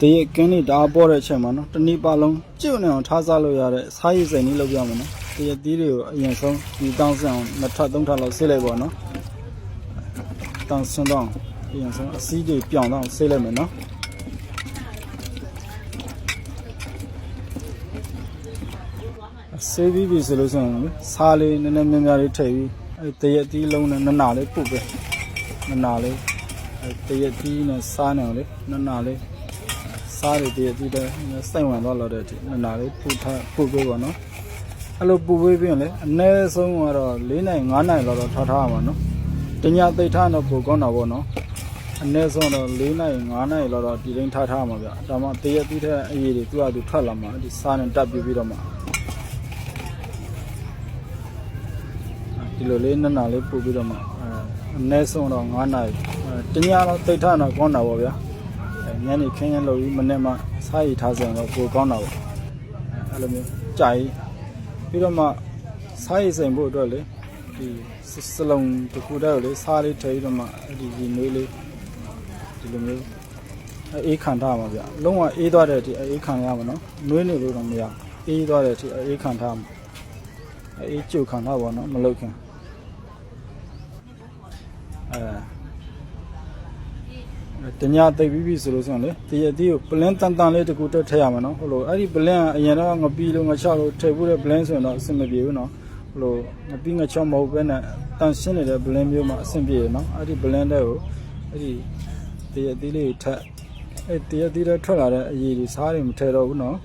တရက်ကင်းလေးတအားပေါ်တဲ့အချိန်မှာနော်တနည်းပါလုံးကျွတ်နေအောင်ထားစားလို့ရတဲ့စားရည်စိမ်လေးလုပ်ပြမယ်နော်တရက်သီးတွေကိုအရင်ဆုံးဒီတောင်းစံအောင်နှစ်ထပ်သုံးထပ်လောက်ဆေးလိုက်ပါနော်တောင်းစံတော့အရင်ဆုံးအစည်းတွေပြောင်းတော့ဆေးလိုက်မယ်နော်ဆေးပြီးပြီဆိုလို့ဆိုရင်လေစားလေးနည်းနည်းများများလေးထည့်ပြီးအဲတရက်သီးလုံးနဲ့နနာလေးပုတ်ပဲနနာလေးအဲတရက်သီးနဲ့စားနေအောင်လေနနာလေး စားရတဲ့ဒီတဲ့စိုက်ဝင်တော့လို့တဲ့နနာလေးပူထားပူပေးပါနော်အဲ့လိုပူပေးပြီးရင်လေအနည်းဆုံးကတော့၄နိုင်၅နိုင်လောက်တော့ထားထားရမှာနော်တညသိပ်ထားတော့ပိုကောင်းတာပေါ့နော်အနည်းဆုံးတော့၄နိုင်၅နိုင်လောက်တော့ဒီတိုင်းထားထားရမှာဗျဒါမှတရက်ပြီးတဲ့အရေးတွေသူ့အတူထွက်လာမှာဒီစားနဲ့တက်ပြီးပြီးတော့မှဒီလိုလေးနနာလေးပူပြီးတော့မှအဲအနည်းဆုံးတော့၅နိုင်တညတော့သိပ်ထားတော့ကောင်းတာပေါ့ဗျာအဲ ညနေခင်းရလို့ပြီးမနေ့မှစားရည်ထားစင်တော့ပိုကောင်းတာပေါ့အဲအဲ့လိုမျိုးကြာကြီးပြီးတော့မှစားရည်စိမ်ဖို့အတွက်လေဒီစစလုံးတစ်ခုတည်းကိုလေစားလေးထည့်ပြီးတော့မှအဲ့ဒီဒီနွေးလေးဒီလိုမျိုးအဲအေးခံထားမှာဗျလုံးဝအေးသွားတဲ့အထိအေးခံရမှာနော်နွေးနေလို့တော့မရအေးသွားတဲ့အထိအေးခံထားမှာအေးကြုတ်ခံထားပါတော့မလုပ်ခင်အဲ တညာတိတ်ပြီးပြီဆိုလို့ဆိုရင်လေတရတီးကိုပလင်းတန်တန်လေးတစ်ခုတက်ထည့်ရမှာနော်ဟုတ်လို့အဲ့ဒီပလင်းကအရင်တော့ငပီးလို့ငချောက်လို့ထည့်ဖို့တဲ့ပလင်းဆိုရင်တော့အဆင်မပြေဘူးနော်ဟုတ်လို့ငပီးငချောက်မဟုတ်ဘဲနဲ့တန်ရှင်းနေတဲ့ပလင်းမျိုးမှအဆင်ပြေရနော်အဲ့ဒီပလင်းတဲ့ကိုအဲ့ဒီတရတီးလေးထက်အဲ့တရတီးတဲ့ထွက်လာတဲ့အရည်တွေစားတွေမထည့်တော့ဘူးနော်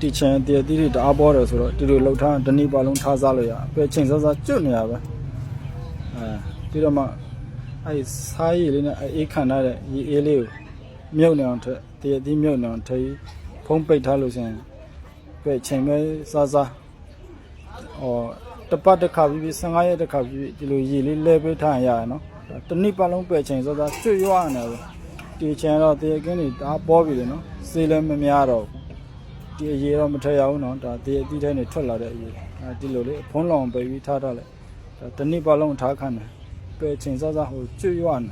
တီချန်တရတီးတွေတအားပေါ်တယ်ဆိုတော့ဒီလိုလှုပ်ထားတနည်းပါလုံးထားစားလို့ရအပဲချိန်စားစားကျွတ်နေရပဲအဲပြီးတော့မှအဲစားရည်လေးနဲ့အဲအေးခံထားတဲ့ရေအေးလေးကိုမြုပ်နေအောင်ထက်တရတီးမြုပ်နေအောင်ထည့်ဖုံးပိတ်ထားလို့ရှိရင်ပဲချိန်ပဲစားစားဟောတပတ်တစ်ခါပြီးပြီး15ရက်တစ်ခါပြီးပြီးဒီလိုရေလေးလဲပေးထားရင်ရရနော်တနည်းပါလုံးပဲချိန်စားစားကျွတ်ရွာနေတယ်ဒီချန်တော့တရကင်းတွေတအားပေါ်ပြီလေနော်စေးလည်းမများတော့ဘူး ဒီအရေတော့မထက်ရအောင်နော်ဒါဒီအသီးထဲနေထွက်လာတဲ့အရေအဲဒီလိုလေဖုံးလောင်ပယ်ပြီးထားထားလိုက်ဒါတစ်နှစ်ပတ်လုံးထားခံတယ်ပယ်ချိန်စစဟိုကျွရွနေ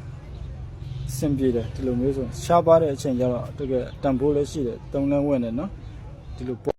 အဆင်ပြေတယ်ဒီလိုမျိုးဆိုရှားပါတဲ့အချိန်ကျတော့တကယ်တန်ဖိုးလည်းရှိတယ်တုံးလည်းဝင်တယ်နော်ဒီလို